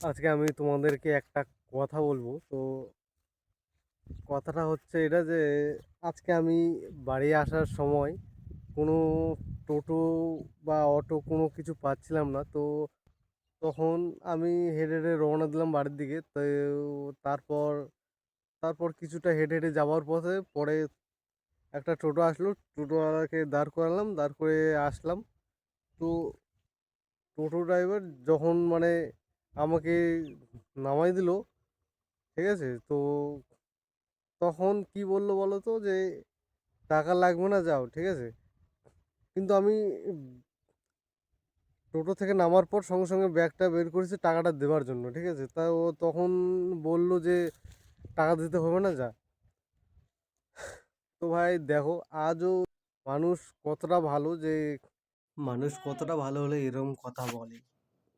আজকে আমি তোমাদেরকে একটা কথা বলব। তো কথাটা হচ্ছে এটা যে, আজকে আমি বাড়ি আসার সময় কোনো টোটো বা অটো কোনো কিছু পাচ্ছিলাম না। তো তখন আমি হেঁটে হেঁটে রওনা দিলাম বাড়ির দিকে। তো তারপর তারপর কিছুটা হেঁটে হেঁটে যাওয়ার পথে পরে একটা টোটো আসলো। টোটোওয়ালাকে দাঁড় করালাম, দাঁড় করে আসলাম। তো টোটো ড্রাইভার যখন মানে আমাকে নামাই দিল, ঠিক আছে? তো তখন কি বলল বলো তো যে, টাকা লাগবে না, যাও। ঠিক আছে? কিন্তু আমি টোটো থেকে নামার পর সঙ্গে সঙ্গে ব্যাগটা বের করেছি টাকাটা দেওয়ার জন্য, ঠিক আছে? তা ও তখন বলল যে, টাকা দিতে হবে না, যা। তো ভাই দেখো, আজও মানুষ কতটা ভালো যে মানুষ কতটা ভালো হলে এরকম কথা বলে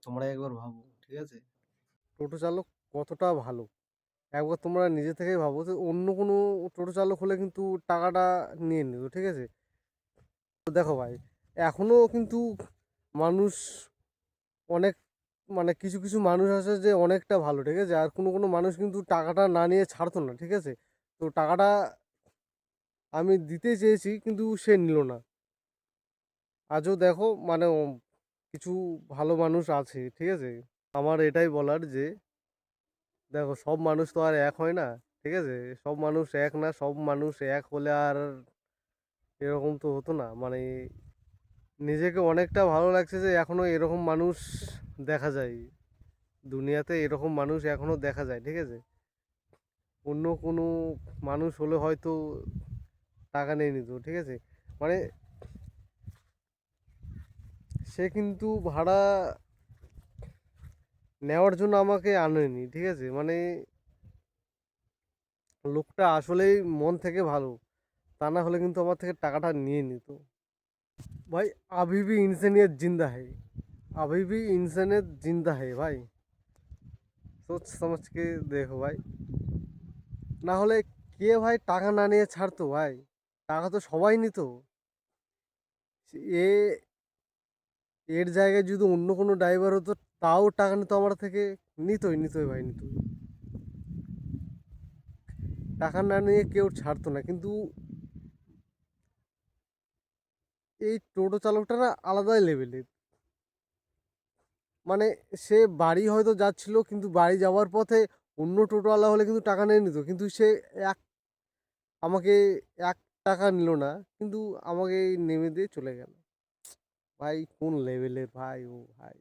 তোমরা একবার ভাবো। ঠিক আছে? টোটো চালক কতটা ভালো? একবার তোমরা নিজে থেকেই ভাবো যে অন্য কোনো টোটো চালক হলে কিন্তু টাকাটা নিয়ে নিত ঠিক আছে? দেখো ভাই এখনও কিন্তু মানুষ অনেক মানে কিছু কিছু মানুষ আছে যে অনেকটা ভালো, ঠিক আছে? আর কোনো কোনো মানুষ কিন্তু টাকাটা না নিয়ে ছাড়তো না, ঠিক আছে? তো টাকাটা আমি দিতে চেয়েছি কিন্তু সে নিল না। আজও দেখো মানে কিছু ভালো মানুষ আছে, ঠিক আছে? আমার এটাই বলার যে, দেখো সব মানুষ তো আর এক হয় না, ঠিক আছে? সব মানুষ এক না, সব মানুষ এক হলে আর এরকম তো হতো না। মানে নিজেকে অনেকটা ভালো লাগছে যে এখনও এরকম মানুষ দেখা যায়। দুনিয়াতে এরকম মানুষ এখনও দেখা যায়, ঠিক আছে? অন্য কোনো মানুষ হলে হয়তো টাকা নিয়ে নিত ঠিক আছে? মানে সে কিন্তু ভাড়া নেওয়ার জন্য আমাকে আনেনি ঠিক আছে মানে লোকটা আসলেই মন থেকে ভালো তা না হলে কিন্তু আমার থেকে টাকাটা নিয়ে নিত भाई अभी भी इंसानियत जिंदा है अभी भी इंसानियत जिंदा है भाई সোচ সমঝ কে দেখো ভাই না হলে কে ভাই টাকা না নিয়ে ছাড়তো ভাই টাকা তো সবাই নিত এ এর জায়গায় যদি অন্য কোনো ড্রাইভার হতো, তাও টাকা নিত আমার থেকে। নিতই নিতই ভাই, নিতই। টাকা না নিয়ে কেউ ছাড়তো না, কিন্তু এই টোটো চালকটা না আলাদাই লেভেলের মানে সে বাড়ি হয়তো যাচ্ছিল, কিন্তু বাড়ি যাওয়ার পথে অন্য টোটোওয়ালা হলে কিন্তু টাকা নিয়ে নিত, কিন্তু সে এক, আমাকে এক টাকা নিল না, কিন্তু আমাকে নেমে দিয়ে চলে গেল। ভাই কোন লেভেলের ভাই ও ভাই।